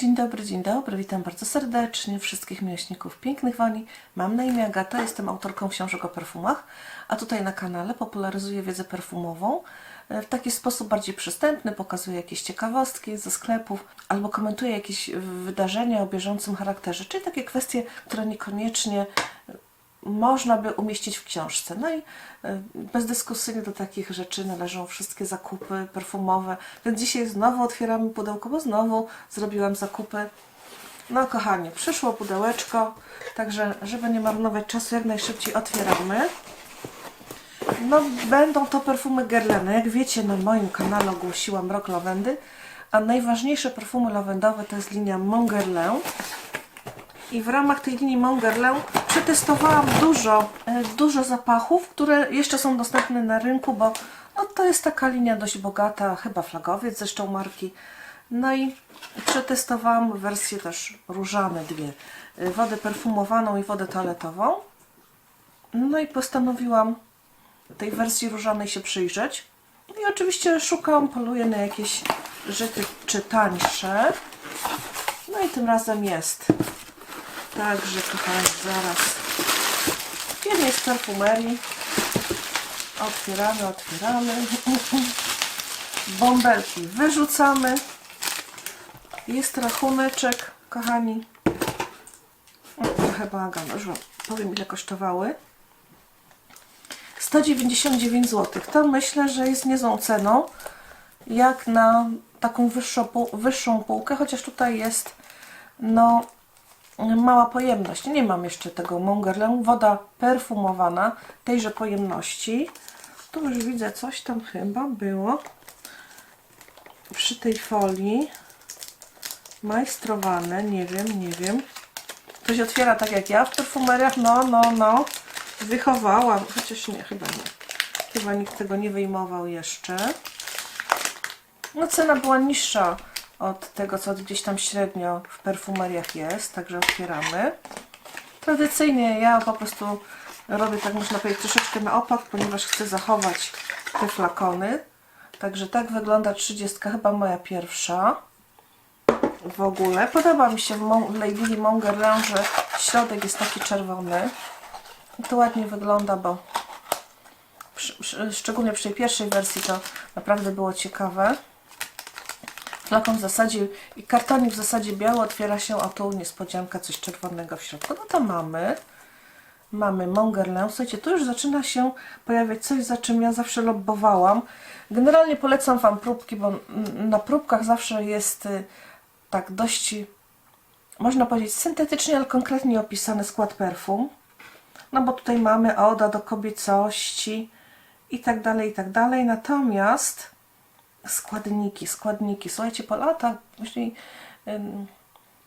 Dzień dobry, dzień dobry, witam bardzo serdecznie wszystkich miłośników pięknych woni. Mam na imię Agata, jestem autorką książek o perfumach, a tutaj na kanale popularyzuję wiedzę perfumową e, w taki sposób bardziej przystępny, pokazuję jakieś ciekawostki ze sklepów albo komentuję jakieś wydarzenia o bieżącym charakterze, czyli takie kwestie, które niekoniecznie można by umieścić w książce. No i e, bezdyskusyjnie do takich rzeczy należą wszystkie zakupy perfumowe. Więc dzisiaj znowu otwieramy pudełko, bo znowu zrobiłam zakupy. No kochanie, przyszło pudełeczko, także żeby nie marnować czasu, jak najszybciej otwieramy. No będą to perfumy Guerlain. Jak wiecie, na moim kanale ogłosiłam rok lawendy, a najważniejsze perfumy lawendowe to jest linia Mon Guerlain. I w ramach tej linii Mon Guerlain przetestowałam dużo, e, dużo zapachów, które jeszcze są dostępne na rynku, bo no, to jest taka linia dość bogata, chyba flagowiec zresztą marki. No i przetestowałam wersje też różane dwie. e, Wodę perfumowaną i wodę toaletową. No i postanowiłam tej wersji różanej się przyjrzeć. I oczywiście szukam, poluję na jakieś rzeczy czy tańsze. No i tym razem jest. Także kochani, zaraz w jednej z perfumerii otwieramy, otwieramy. Bąbelki wyrzucamy. Jest rachuneczek, kochani. Trochę bałagan, już wam powiem ile kosztowały. 199 zł. To myślę, że jest niezłą ceną, jak na taką wyższą, wyższą półkę, chociaż tutaj jest no mała pojemność. Nie mam jeszcze tego Mongerlę. Woda perfumowana tejże pojemności. Tu już widzę coś tam chyba było przy tej folii majstrowane. Nie wiem, nie wiem. To się otwiera tak jak ja w perfumeriach. No, no, no. Wychowałam. Chociaż nie, chyba nie. Chyba nikt tego nie wyjmował jeszcze. No cena była niższa od tego, co gdzieś tam średnio w perfumeriach jest, także otwieramy. Tradycyjnie ja po prostu robię tak można powiedzieć troszeczkę na opak, ponieważ chcę zachować te flakony. Także tak wygląda 30, chyba moja pierwsza w ogóle. Podoba mi się w Lady Mon Guerlain, że środek jest taki czerwony. To ładnie wygląda, bo szczególnie przy tej pierwszej wersji to naprawdę było ciekawe. Flakon w zasadzie i kartonik w zasadzie biały otwiera się, a tu niespodzianka, coś czerwonego w środku. No to mamy. Mamy Mongerlę. Słuchajcie, tu już zaczyna się pojawiać coś, za czym ja zawsze lobbowałam. Generalnie polecam Wam próbki, bo na próbkach zawsze jest y, tak dość, można powiedzieć, syntetycznie, ale konkretnie opisany skład perfum. No bo tutaj mamy oda do kobiecości i tak dalej, i tak dalej. Natomiast składniki, składniki. Słuchajcie, po latach później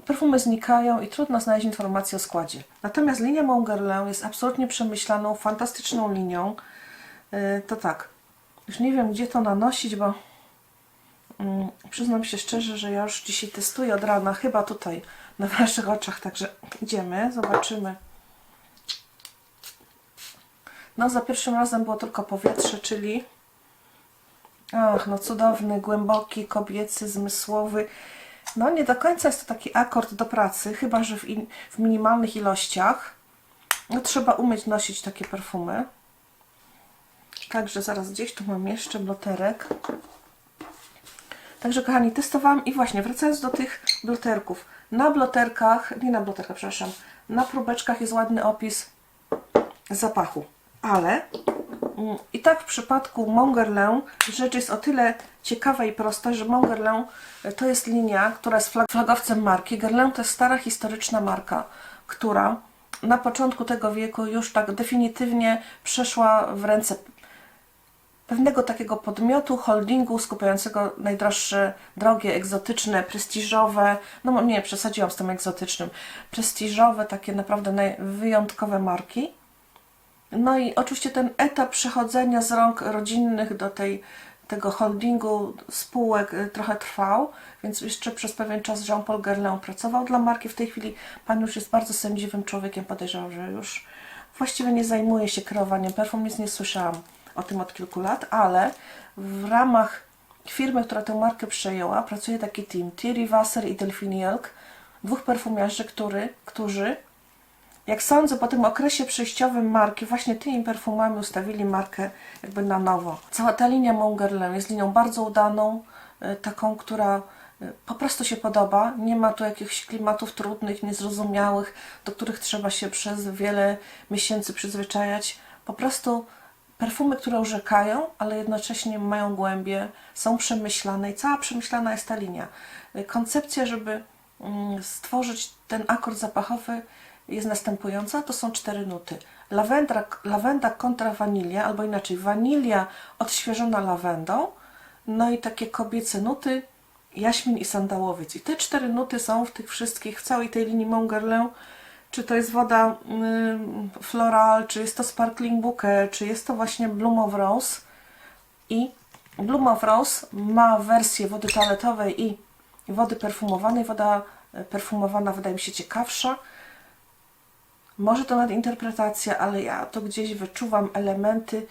perfumy znikają i trudno znaleźć informacje o składzie. Natomiast linia Mon Guerlain jest absolutnie przemyślaną, fantastyczną linią. Yy, to tak, już nie wiem gdzie to nanosić, bo ym, przyznam się szczerze, że ja już dzisiaj testuję od rana, chyba tutaj na Waszych oczach, także idziemy, zobaczymy. No za pierwszym razem było tylko powietrze, czyli Ach, no cudowny, głęboki, kobiecy, zmysłowy. No nie do końca jest to taki akord do pracy, chyba że w, in, w minimalnych ilościach. No trzeba umieć nosić takie perfumy. Także zaraz gdzieś tu mam jeszcze bloterek. Także kochani, testowałam i właśnie wracając do tych bloterków. Na bloterkach, nie na bloterkach, przepraszam, na próbeczkach jest ładny opis zapachu. Ale i tak w przypadku Mongerlę rzecz jest o tyle ciekawa i prosta, że Mongerlę to jest linia, która jest flag flagowcem marki. Guerlain to jest stara historyczna marka, która na początku tego wieku już tak definitywnie przeszła w ręce pewnego takiego podmiotu, holdingu skupiającego najdroższe, drogie, egzotyczne, prestiżowe, no nie, przesadziłam z tym egzotycznym, prestiżowe, takie naprawdę wyjątkowe marki. No i oczywiście ten etap przechodzenia z rąk rodzinnych do tej, tego holdingu spółek y, trochę trwał, więc jeszcze przez pewien czas Jean-Paul Guerlain pracował dla marki. W tej chwili pan już jest bardzo sędziwym człowiekiem, podejrzewam, że już właściwie nie zajmuje się kreowaniem perfum, nic nie słyszałam o tym od kilku lat, ale w ramach firmy, która tę markę przejęła, pracuje taki team Thierry Wasser i Delphine Jelk, dwóch perfumiarzy, który, którzy jak sądzę, po tym okresie przejściowym marki, właśnie tymi perfumami ustawili markę jakby na nowo. Cała ta linia Mongerlin jest linią bardzo udaną, y, taką, która y, po prostu się podoba. Nie ma tu jakichś klimatów trudnych, niezrozumiałych, do których trzeba się przez wiele miesięcy przyzwyczajać. Po prostu perfumy, które urzekają, ale jednocześnie mają głębie, są przemyślane i cała przemyślana jest ta linia. Y, Koncepcja, żeby mm, stworzyć ten akord zapachowy jest następująca. To są cztery nuty. Lawenda, lawenda kontra wanilia, albo inaczej, wanilia odświeżona lawendą, no i takie kobiece nuty, jaśmin i sandałowiec. I te cztery nuty są w tych wszystkich, w całej tej linii Mongerlin, czy to jest woda ym, floral, czy jest to sparkling bouquet, czy jest to właśnie Bloom of Rose. I Bloom of Rose ma wersję wody toaletowej i wody perfumowanej. Woda e, perfumowana wydaje mi się ciekawsza. Może to nadinterpretacja, ale ja to gdzieś wyczuwam elementy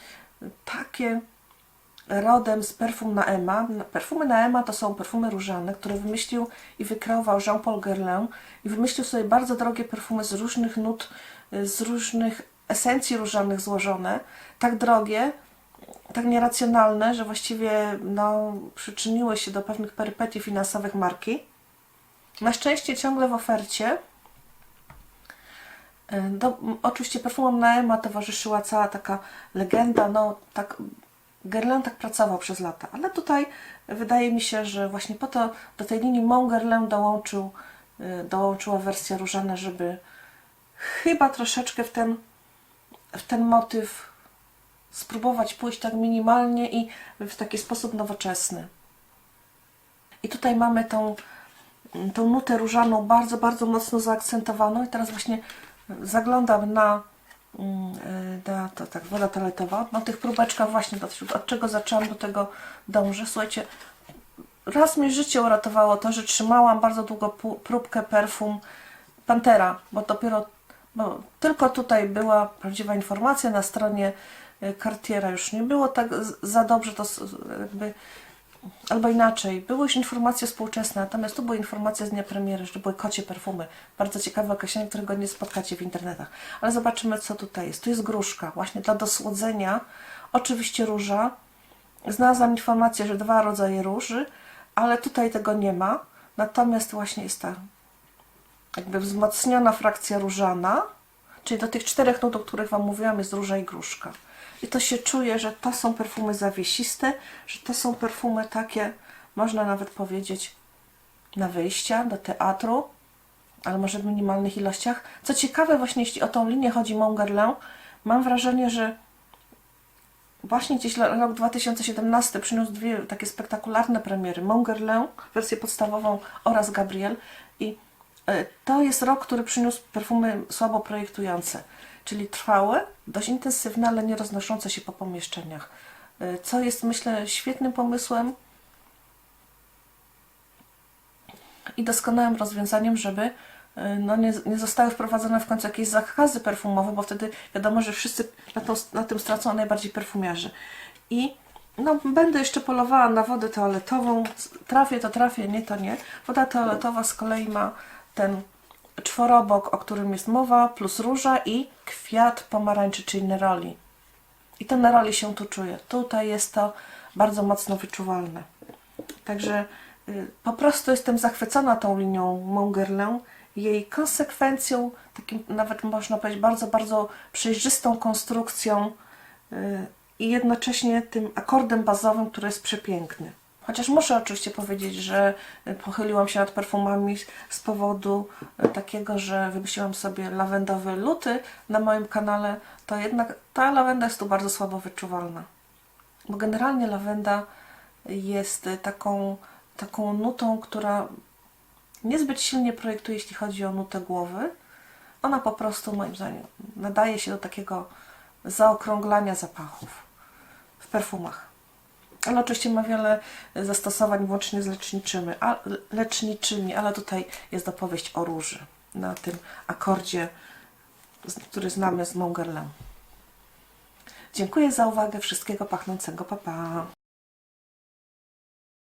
takie rodem z perfum na Ema. Perfumy na Ema to są perfumy różane, które wymyślił i wykreował Jean-Paul Guerlain i wymyślił sobie bardzo drogie perfumy z różnych nut, z różnych esencji różanych złożone. Tak drogie, tak nieracjonalne, że właściwie no, przyczyniły się do pewnych perypetii finansowych marki. Na szczęście ciągle w ofercie do, m, oczywiście perfumom na Ema towarzyszyła cała taka legenda, no tak Guerlain tak pracował przez lata, ale tutaj wydaje mi się, że właśnie po to do tej linii Mon Guerlain dołączył, y, dołączyła wersja różana, żeby chyba troszeczkę w ten, w ten motyw spróbować pójść tak minimalnie i w taki sposób nowoczesny. I tutaj mamy tą, tą nutę różaną bardzo, bardzo mocno zaakcentowaną i teraz właśnie zaglądam na, mm, y, na to, tak, woda toaletowa, na tych próbeczkach właśnie, od czego zaczęłam, do tego dążę. Słuchajcie, raz mi życie uratowało to, że trzymałam bardzo długo próbkę perfum Pantera, bo dopiero, bo tylko tutaj była prawdziwa informacja, na stronie y, Cartiera już nie było tak za dobrze, to jakby Albo inaczej, były już informacje współczesne, natomiast tu były informacje z dnia premiery, że były kocie perfumy. Bardzo ciekawe określenie, którego nie spotkacie w internetach. Ale zobaczymy, co tutaj jest. Tu jest gruszka, właśnie dla dosłodzenia. Oczywiście róża. Znalazłam informację, że dwa rodzaje róży, ale tutaj tego nie ma. Natomiast właśnie jest ta jakby wzmocniona frakcja różana, czyli do tych czterech nut, o których Wam mówiłam, jest róża i gruszka. I to się czuje, że to są perfumy zawiesiste, że to są perfumy takie, można nawet powiedzieć, na wyjścia do teatru, ale może w minimalnych ilościach. Co ciekawe, właśnie jeśli o tą linię chodzi Mongerlin, mam wrażenie, że właśnie gdzieś rok 2017 przyniósł dwie takie spektakularne premiery. Mongerlin, wersję podstawową oraz Gabriel. I e, to jest rok, który przyniósł perfumy słabo projektujące, czyli trwałe, dość intensywne, ale nie roznoszące się po pomieszczeniach. E, Co jest, myślę, świetnym pomysłem i doskonałym rozwiązaniem, żeby y, no, nie, nie zostały wprowadzone w końcu jakieś zakazy perfumowe, bo wtedy wiadomo, że wszyscy na, to, na tym stracą najbardziej perfumiarze. I no, będę jeszcze polowała na wodę toaletową. Trafię to trafię, nie to nie. Woda toaletowa z kolei ma ten czworobok, o którym jest mowa, plus róża i kwiat pomarańczy, czyli neroli. I to neroli się tu czuje. Tutaj jest to bardzo mocno wyczuwalne. Także y, po prostu jestem zachwycona tą linią Mongerlin, jej konsekwencją, takim nawet można powiedzieć bardzo, bardzo przejrzystą konstrukcją y, i jednocześnie tym akordem bazowym, który jest przepiękny. Chociaż muszę oczywiście powiedzieć, że y, pochyliłam się nad perfumami z powodu y, takiego, że wymyśliłam sobie lawendowe luty na moim kanale, to jednak ta lawenda jest tu bardzo słabo wyczuwalna. Bo generalnie lawenda jest taką, taką nutą, która niezbyt silnie projektuje, jeśli chodzi o nutę głowy. Ona po prostu, moim zdaniem, nadaje się do takiego zaokrąglania zapachów w perfumach. Ale oczywiście ma wiele zastosowań, włącznie z leczniczymi, a, leczniczymi, ale tutaj jest opowieść o róży na tym akordzie, który znamy z Mongerlin. Dziękuję za uwagę. Wszystkiego pachnącego. Pa, pa.